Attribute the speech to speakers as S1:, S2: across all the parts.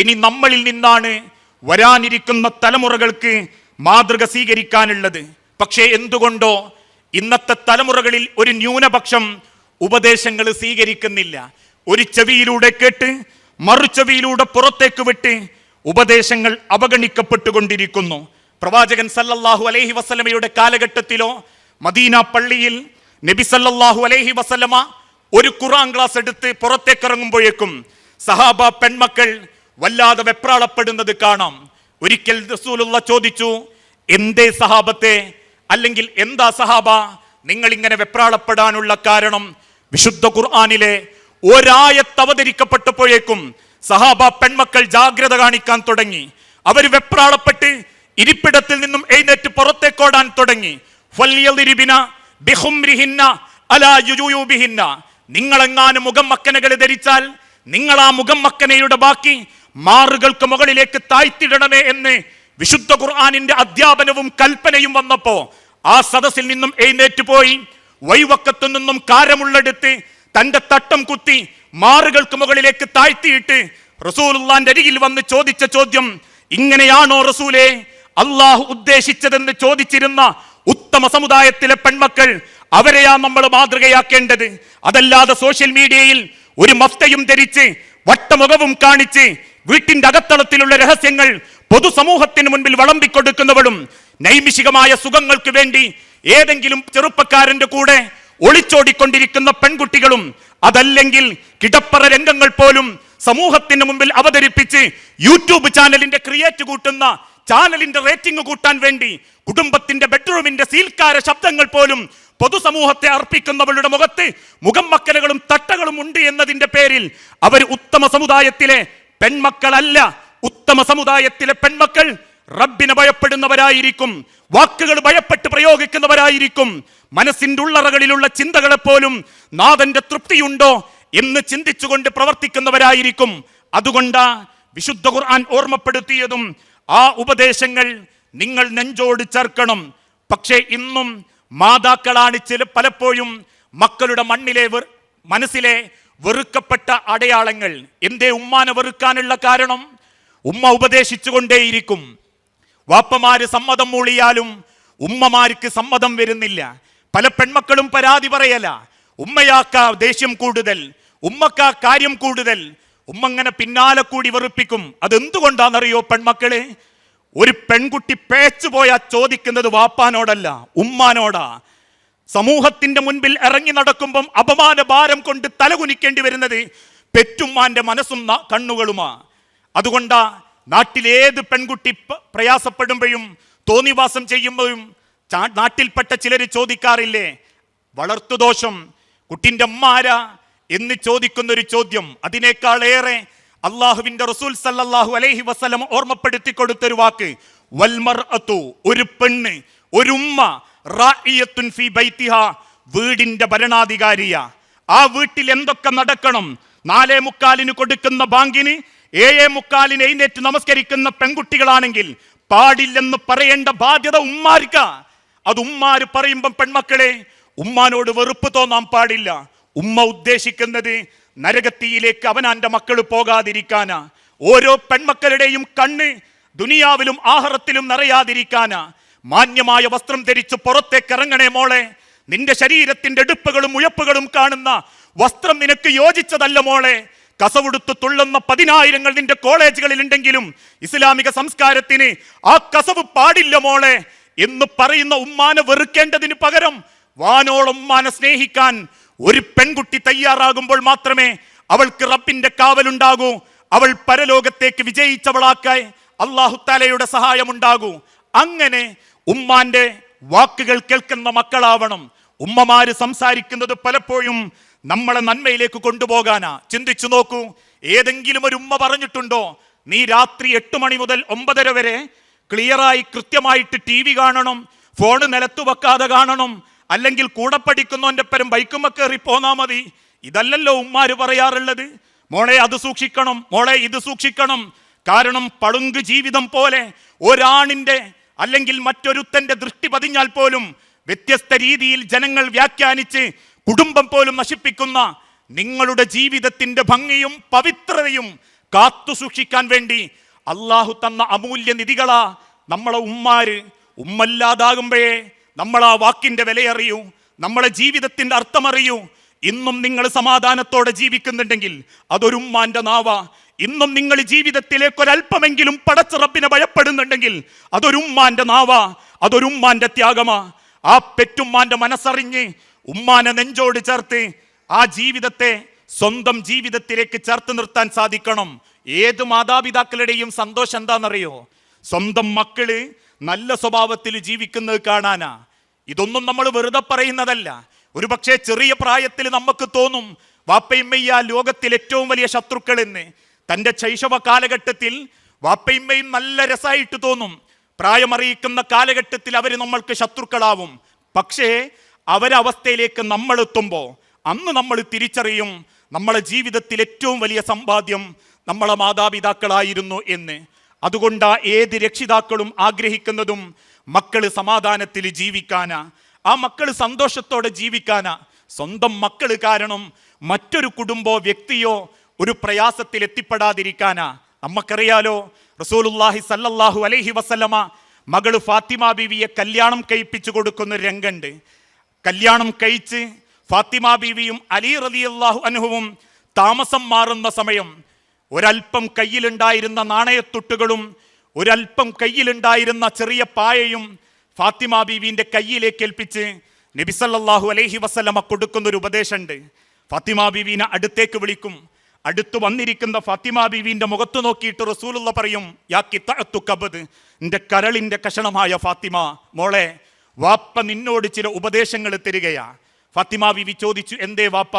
S1: ഇനി നമ്മളിൽ നിന്നാണ് വരാനിരിക്കുന്ന തലമുറകൾക്ക് മാതൃക സ്വീകരിക്കാനുള്ളത്. പക്ഷേ എന്തുകൊണ്ടോ ഇന്നത്തെ തലമുറകളിൽ ഒരു ന്യൂനപക്ഷം ഉപദേശങ്ങൾ സ്വീകരിക്കുന്നില്ല. ഒരു ചെവിയിലൂടെ കേട്ട് മറുചെവിയിലൂടെ പുറത്തേക്ക് വിട്ട് ഉപദേശങ്ങൾ അവഗണിക്കപ്പെട്ടുകൊണ്ടിരിക്കുന്നു. പ്രവാചകൻ സല്ലല്ലാഹു അലൈഹി വസല്ലമയുടെ കാലഘട്ടത്തിലോ മദീന പള്ളിയിൽ നബി സല്ലല്ലാഹു അലൈഹി വസല്ലമ ഒരു ഖുറാൻ ക്ലാസ് എടുത്ത് പുറത്തേക്കിറങ്ങുമ്പോഴേക്കും സഹാബ പെൺമക്കൾ വല്ലാതെ വെപ്രാളപ്പെടുന്നത് കാണാം. ഒരിക്കൽ റസൂലുള്ള ചോദിച്ചു എന്തേ സഹാബത്തെ? അല്ലെങ്കിൽ എന്താ സഹാബ? നിങ്ങൾ ഇങ്ങനെ വെപ്രാളപ്പെടാനുള്ള കാരണം വിശുദ്ധ ഖുർആാനിലെ ഒരായത്ത് അവതരിക്കപ്പെട്ടപ്പോഴേക്കും സഹാബ പെൺമക്കൾ ജാഗ്രത കാണിക്കാൻ തുടങ്ങി. അവർ വെപ്രാളപ്പെട്ട് ഇരിപ്പിടത്തിൽ നിന്നും എഴുന്നേറ്റ് പുറത്തേക്കോടാൻ തുടങ്ങി. നിങ്ങളെങ്ങാനും മുഖം മക്കനകൾ ധരിച്ചാൽ നിങ്ങൾ ആ മുഖം മക്കനയുടെ ബാക്കി മാറുകൾക്ക് മുകളിലേക്ക് താഴ്ത്തിടണമേ എന്ന് വിശുദ്ധ ഖുർആാനിന്റെ അധ്യാപനവും കൽപ്പനയും വന്നപ്പോ ആ സദസ്സിൽ നിന്നും എഴുന്നേറ്റ് പോയി വൈവക്കത്തു നിന്നും കാരമുള്ളെടുത്ത് തന്റെ തട്ടം കുത്തി മാറുകൾക്ക് മുകളിലേക്ക് താഴ്ത്തിയിട്ട് റസൂലുള്ളാന്റെ അരികിൽ വന്ന് ചോദിച്ച ചോദ്യം ഇങ്ങനെയാണോ റസൂലേ അള്ളാഹു ഉദ്ദേശിച്ചതെന്ന് ചോദിച്ചിരുന്ന ഉത്തമ സമുദായത്തിലെ പെൺമക്കൾ അവരെയാ നമ്മൾ മാതൃകയാക്കേണ്ടത്? അതല്ലാതെ സോഷ്യൽ മീഡിയയിൽ ഒരു മഫ്തയും ധരിച്ച് വട്ടമുഖവും കാണിച്ച് വീട്ടിന്റെ അകത്തളത്തിലുള്ള രഹസ്യങ്ങൾ പൊതുസമൂഹത്തിന് മുൻപിൽ വളമ്പിക്കൊടുക്കുന്നവളും നൈമിഷികമായ സുഖങ്ങൾക്ക് വേണ്ടി ഏതെങ്കിലും ചെറുപ്പക്കാരന്റെ കൂടെ ഒളിച്ചോടിക്കൊണ്ടിരിക്കുന്ന പെൺകുട്ടികളും അതല്ലെങ്കിൽ കിടപ്പറ രംഗങ്ങൾ പോലും സമൂഹത്തിന് മുമ്പിൽ അവതരിപ്പിച്ച് യൂട്യൂബ് ചാനലിന്റെ ക്രിയേറ്റ് കൂട്ടുന്ന ചാനലിന്റെ റേറ്റിംഗ് കൂട്ടാൻ വേണ്ടി കുടുംബത്തിന്റെ ബെഡ്റൂമിന്റെ സീൽക്കാര ശബ്ദങ്ങൾ പോലും പൊതുസമൂഹത്തെ അർപ്പിക്കുന്നവരുടെ മുഖത്ത് മുഖം മക്കലുകളും തട്ടകളും ഉണ്ട് എന്നതിന്റെ പേരിൽ അവർ ഉത്തമ സമുദായത്തിലെ പെൺമക്കളല്ല ഉത്തമ സമുദായത്തിലെ പെൺമക്കൾ. റബ്ബിനെ ഭയപ്പെടുന്നവരായിരിക്കും വാക്കുകൾ ഭയപ്പെട്ട് പ്രയോഗിക്കുന്നവരായിരിക്കും. മനസ്സിന്റെ ഉള്ളറകളിലുള്ള ചിന്തകളെ പോലും നാഥന്റെ തൃപ്തിയുണ്ടോ എന്ന് ചിന്തിച്ചുകൊണ്ട് പ്രവർത്തിക്കുന്നവരായിരിക്കും. അതുകൊണ്ടാ വിശുദ്ധ ഖുർആൻ ഓർമ്മപ്പെടുത്തിയതും ആ ഉപദേശങ്ങൾ നിങ്ങൾ നെഞ്ചോട് ചേർക്കണം. പക്ഷേ ഇന്നും മാതാക്കളാണ് ചില പലപ്പോഴും മക്കളുടെ മണ്ണിലെ മനസ്സിലെ വെറുക്കപ്പെട്ട അടയാളങ്ങൾ. എന്തേ ഉമ്മാനെ വെറുക്കാനുള്ള കാരണം? ഉമ്മ ഉപദേശിച്ചുകൊണ്ടേയിരിക്കും. വാപ്പമാര് സമ്മതം മൂളിയാലും ഉമ്മമാർക്ക് സമ്മതം വരുന്നില്ല. പല പെൺമക്കളും പരാതി പറയല. ഉമ്മയാക്ക ദേഷ്യം കൂടുതൽ. ഉമ്മക്ക കാര്യം കൂടുതൽ. ഉമ്മ അങ്ങനെ പിന്നാലെ കൂടി വെറുപ്പിക്കും. അതെന്തുകൊണ്ടാണെന്നറിയോ പെൺമക്കളെ? ഒരു പെൺകുട്ടി പേച്ചു പോയാൽ ചോദിക്കുന്നത് വാപ്പാനോടല്ല ഉമ്മാനോടാ. സമൂഹത്തിന്റെ മുൻപിൽ ഇറങ്ങി നടക്കുമ്പം അപമാന ഭാരം കൊണ്ട് തലകുനിക്കേണ്ടി വരുന്നത് പെറ്റുമ്മാന്റെ മനസ്സും കണ്ണുകളുമാ. അതുകൊണ്ടാ നാട്ടിലേത് പെൺകുട്ടി പ്രയാസപ്പെടുമ്പോഴും തോന്നിവാസം ചെയ്യുമ്പോഴും നാട്ടിൽപ്പെട്ട ചിലർ ചോദിക്കാറില്ലേ വളർത്തുദോഷം കുട്ടിന്റെ അമ്മാര എന്ന് ചോദിക്കുന്നൊരു ചോദ്യം. അതിനേക്കാളേറെ അള്ളാഹുവിന്റെ റസൂൽ സല്ലാഹു അലൈഹി വസ്ലം ഓർമ്മപ്പെടുത്തി കൊടുത്തൊരു വാക്ക് വൽമർ അത്തു ഒരു പെണ്ണ് ഒരു ഉമ്മ റാഇയത്തുൻ ഫീ വീടിന്റെ ഭരണാധികാരിയ. ആ വീട്ടിൽ എന്തൊക്കെ നടക്കണം? നാലേ മുക്കാലിന് കൊടുക്കുന്ന ബാങ്കിന് ഏഴേ മുക്കാലിന് എഴുന്നേറ്റ് നമസ്കരിക്കുന്ന പെൺകുട്ടികളാണെങ്കിൽ പാടില്ലെന്ന് പറയേണ്ട ബാധ്യത ഉമ്മാർക്ക. അത് ഉമ്മാര് പറയുമ്പം പെൺമക്കളെ ഉമ്മാനോട് വെറുപ്പ് തോന്നാൻ പാടില്ല. ഉമ്മ ഉദ്ദേശിക്കുന്നത് നരകത്തിയിലേക്ക് അവനാന്റെ മക്കൾ പോകാതിരിക്കാനാ. ഓരോ പെൺമക്കളുടെയും കണ്ണ് ദുനിയാവിലും ആഹാരത്തിലും നിറയാതിരിക്കാനാ. മാന്യമായ വസ്ത്രം ധരിച്ച് പുറത്തേക്ക് ഇറങ്ങണേ മോളെ. നിന്റെ ശരീരത്തിന്റെ എടുപ്പുകളും ഉയപ്പുകളും കാണുന്ന വസ്ത്രം നിനക്ക് യോജിച്ചതല്ല മോളെ. കസവുടുത്ത് തുള്ളുന്ന പതിനായിരങ്ങൾ നിന്റെ കോളേജുകളിൽ ഉണ്ടെങ്കിലും ഇസ്ലാമിക സംസ്കാരത്തിന് ആ കസവ് പാടില്ല മോളെ. എന്ന് പറയുന്ന ഉമ്മാനെ വെറുക്കേണ്ടതിന് പകരം വാനോളം ഉമ്മാനെ സ്നേഹിക്കാൻ ഒരു പെൺകുട്ടി തയ്യാറാകുമ്പോൾ മാത്രമേ അവൾക്ക് റബ്ബിന്റെ കാവലുണ്ടാകൂ. അവൾ പരലോകത്തേക്ക് വിജയിച്ചവളാക്കായി അള്ളാഹുത്താലയുടെ സഹായമുണ്ടാകൂ. അങ്ങനെ ഉമ്മാന്റെ വാക്കുകൾ കേൾക്കുന്ന മക്കളാവണം. ഉമ്മമാര് സംസാരിക്കുന്നത് പലപ്പോഴും നമ്മളെ നന്മയിലേക്ക് കൊണ്ടുപോകാനാ. ചിന്തിച്ചു നോക്കൂ ഏതെങ്കിലും ഒരു ഉമ്മ പറഞ്ഞിട്ടുണ്ടോ നീ രാത്രി എട്ട് മണി മുതൽ ഒമ്പതര വരെ ക്ലിയറായി കൃത്യമായിട്ട് ടി വി കാണണം ഫോണ് നിലത്തു വെക്കാതെ കാണണം അല്ലെങ്കിൽ കൂടെ പഠിക്കുന്നവന്റെ പരം ബൈക്കുമ്മ കയറി പോന്നാ മതി. ഇതല്ലല്ലോ ഉമ്മാര് പറയാറുള്ളത്. മോളെ അത് സൂക്ഷിക്കണം മോളെ ഇത് സൂക്ഷിക്കണം. കാരണം പളുങ്ക് ജീവിതം പോലെ ഒരാണിന്റെ അല്ലെങ്കിൽ മറ്റൊരുത്തന്റെ ദൃഷ്ടി പതിഞ്ഞാൽ പോലും വ്യത്യസ്ത രീതിയിൽ ജനങ്ങൾ വ്യാഖ്യാനിച്ച് കുടുംബം പോലും നശിപ്പിക്കുന്ന നിങ്ങളുടെ ജീവിതത്തിന്റെ ഭംഗിയും പവിത്രതയും കാത്തു സൂക്ഷിക്കാൻ വേണ്ടി അള്ളാഹു തന്ന അമൂല്യ നിധികളാ നമ്മളെ ഉമ്മാര്. ഉമ്മല്ലാതാകുമ്പോഴേ നമ്മൾ ആ വാക്കിന്റെ വിലയറിയൂ നമ്മളെ ജീവിതത്തിന്റെ അർത്ഥമറിയൂ ഇന്നും നിങ്ങൾ സമാധാനത്തോടെ ജീവിക്കുന്നുണ്ടെങ്കിൽ അതൊരു ഉമ്മാന്റെ നാവ. ഇന്നും നിങ്ങൾ ജീവിതത്തിലേക്ക് ഒരല്പമെങ്കിലും പടച്ചിറപ്പിനെ ഭയപ്പെടുന്നുണ്ടെങ്കിൽ അതൊരു ഉമ്മാന്റെ നാവ. അതൊരു ഉമ്മാന്റെ ത്യാഗമാ. ആ പെറ്റുമ്മാന്റെ മനസ്സറിഞ്ഞ് ഉമ്മാനെ നെഞ്ചോട് ചേർത്ത് ആ ജീവിതത്തെ സ്വന്തം ജീവിതത്തിലേക്ക് ചേർത്ത് നിർത്താൻ സാധിക്കണം. ഏത് മാതാപിതാക്കളുടെയും സന്തോഷം എന്താണെന്നറിയോ? സ്വന്തം മക്കൾ നല്ല സ്വഭാവത്തിൽ ജീവിക്കുന്നത് കാണാനാ. ഇതൊന്നും നമ്മൾ വെറുതെ പറയുന്നതല്ല. ഒരു പക്ഷേ ചെറിയ പ്രായത്തിൽ നമുക്ക് തോന്നും വാപ്പയമ്മയ്യ ലോകത്തിൽ ഏറ്റവും വലിയ ശത്രുക്കൾ എന്ന് തന്റെ ശൈശവ കാലഘട്ടത്തിൽ വാപ്പയമ്മയും നല്ല രസമായിട്ട് തോന്നും. പ്രായമറിയിക്കുന്ന കാലഘട്ടത്തിൽ അവർ നമ്മൾക്ക് ശത്രുക്കളാവും. പക്ഷേ അവരവസ്ഥയിലേക്ക് നമ്മൾ എത്തുമ്പോൾ അന്ന് നമ്മൾ തിരിച്ചറിയും നമ്മളെ ജീവിതത്തിൽ ഏറ്റവും വലിയ സമ്പാദ്യം നമ്മളെ മാതാപിതാക്കളായിരുന്നു എന്ന്. അതുകൊണ്ട് ഏത് രക്ഷിതാക്കളും ആഗ്രഹിക്കുന്നതും മക്കൾ സമാധാനത്തിൽ ജീവിക്കാനാ. ആ മക്കൾ സന്തോഷത്തോടെ ജീവിക്കാനാ. സ്വന്തം മക്കൾ കാരണം മറ്റൊരു കുടുംബോ വ്യക്തിയോ ഒരു പ്രയാസത്തിൽ എത്തിപ്പെടാതിരിക്കാനാ. നമുക്കറിയാലോ റസൂലുല്ലാഹി സല്ലല്ലാഹു അലൈഹി വസല്ലമ മകൾ ഫാത്തിമ ബീവിയെ കല്യാണം കഴിപ്പിച്ചു കൊടുക്കുന്ന രംഗണ്ട്. കല്യാണം കഴിച്ച് ഫാത്തിമ ബീവിയും അലി റളിയല്ലാഹു അൻഹുവും താമസം മാറുന്ന സമയം ഒരൽപ്പം കയ്യിലുണ്ടായിരുന്ന നാണയത്തുട്ടുകളും ഒരൽപ്പം കയ്യിലുണ്ടായിരുന്ന ചെറിയ പായയും ഫാത്തിമ ബീവിന്റെ കയ്യിലേക്ക് ഏൽപ്പിച്ച് നബിസല്ലാഹു അലൈഹി വസല്ലമ കൊടുക്കുന്ന ഒരു ഉപദേശമുണ്ട്. ഫാത്തിമ ബീവിനെ അടുത്തേക്ക് വിളിക്കും. അടുത്ത് വന്നിരിക്കുന്ന ഫാത്തിമ ബീവിന്റെ മുഖത്ത് നോക്കിയിട്ട് റസൂലുള്ള പറയും യാക്കി തഴത്തു കബത് എന്റെ കരളിന്റെ കഷണമായ ഫാത്തിമ മോളെ വാപ്പ നിന്നോട് ചില ഉപദേശങ്ങൾ തരികയാ. ഫാത്തിമ ബീവി ചോദിച്ചു എന്തേ വാപ്പ?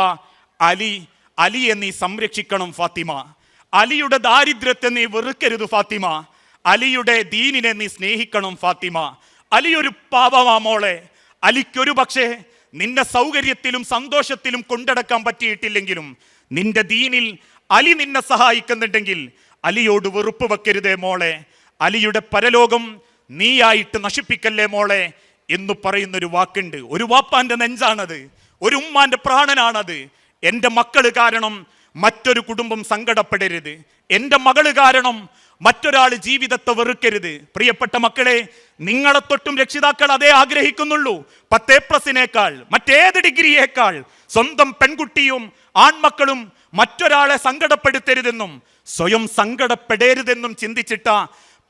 S1: അലി അലിയെ നീ സംരക്ഷിക്കണം ഫാത്തിമ. അലിയുടെ ദാരിദ്ര്യത്തെ നീ വെറുക്കരുത് ഫാത്തിമ. അലിയുടെ ദീനിനെ നീ സ്നേഹിക്കണം ഫാത്തിമ. അലി ഒരു പാപമാ മോളെ. അലിക്കൊരു പക്ഷേ നിന്നെ സൗകര്യത്തിലും സന്തോഷത്തിലും കൊണ്ടടക്കാൻ പറ്റിയിട്ടില്ലെങ്കിലും നിന്റെ ദീനിൽ അലി നിന്നെ സഹായിക്കുന്നുണ്ടെങ്കിൽ അലിയോട് വെറുപ്പ് വെക്കരുതേ മോളെ. അലിയുടെ പരലോകം നീയായിട്ട് നശിപ്പിക്കല്ലേ മോളെ എന്ന് പറയുന്നൊരു വാക്കുണ്ട്. ഒരു വാപ്പാന്റെ നെഞ്ചാണത് ഒരു ഉമ്മാന്റെ പ്രാണനാണത്. എന്റെ മക്കൾ കാരണം മറ്റൊരു കുടുംബം സങ്കടപ്പെടരുത്. എന്റെ മകൾ കാരണം മറ്റൊരാൾ ജീവിതത്തെ വെറുക്കരുത്. പ്രിയപ്പെട്ട മക്കളെ നിങ്ങളെ തൊട്ടും രക്ഷിതാക്കൾ അതേ ആഗ്രഹിക്കുന്നുള്ളൂ. പത്തേ പ്ലസിനേക്കാൾ മറ്റേത് ഡിഗ്രിയേക്കാൾ. സ്വന്തം പെൺകുട്ടിയും ആൺമക്കളും മറ്റൊരാളെ സങ്കടപ്പെടുത്തരുതെന്നും സ്വയം സങ്കടപ്പെടരുതെന്നും ചിന്തിച്ചിട്ട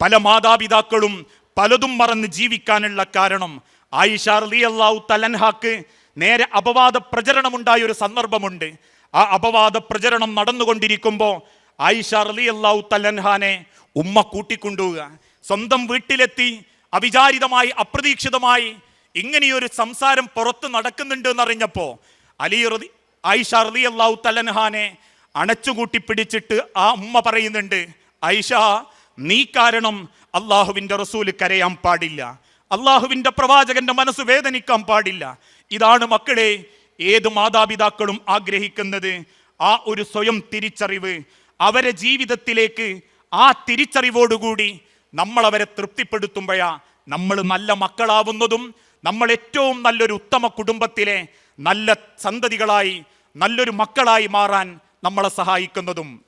S1: പല മാതാപിതാക്കളും പലതും മറന്ന് ജീവിക്കാനുള്ള കാരണം ആയിഷ അള്ളാഹു തലൻഹാക്ക് നേരെ അപവാദ പ്രചരണമുണ്ടായ ഒരു സന്ദർഭമുണ്ട്. ആ അപവാദ പ്രചരണം നടന്നുകൊണ്ടിരിക്കുമ്പോൾ ആയിഷ അള്ളാഹു തല്ലൻഹാനെ ഉമ്മ കൂട്ടിക്കൊണ്ടുപോവുക. സ്വന്തം വീട്ടിലെത്തി അവിചാരിതമായി അപ്രതീക്ഷിതമായി ഇങ്ങനെയൊരു സംസാരം പുറത്ത് നടക്കുന്നുണ്ട് എന്നറിഞ്ഞപ്പോൾ അലി റതി ആയിഷ അള്ളാഹു തലൻഹാനെ അണച്ചുകൂട്ടി പിടിച്ചിട്ട് ആ ഉമ്മ പറയുന്നുണ്ട് ഐഷ നീ കാരണം അള്ളാഹുവിന്റെ റസൂൽ കരയാൻ പാടില്ല. അള്ളാഹുവിന്റെ പ്രവാചകന്റെ മനസ്സ് വേദനിക്കാൻ പാടില്ല. ഇതാണ് മക്കളെ ഏത് മാതാപിതാക്കളും ആഗ്രഹിക്കുന്നത്. ആ ഒരു സ്വയം തിരിച്ചറിവ് അവരെ ജീവിതത്തിലേക്ക് ആ തിരിച്ചറിവോടുകൂടി നമ്മൾ അവരെ തൃപ്തിപ്പെടുത്തുമ്പോഴാ നമ്മൾ നല്ല മക്കളാവുന്നതും നമ്മൾ ഏറ്റവും നല്ലൊരു ഉത്തമ കുടുംബത്തിലെ നല്ല സന്തതികളായി നല്ലൊരു മക്കളായി മാറാൻ നമ്മളെ സഹായിക്കുന്നതും.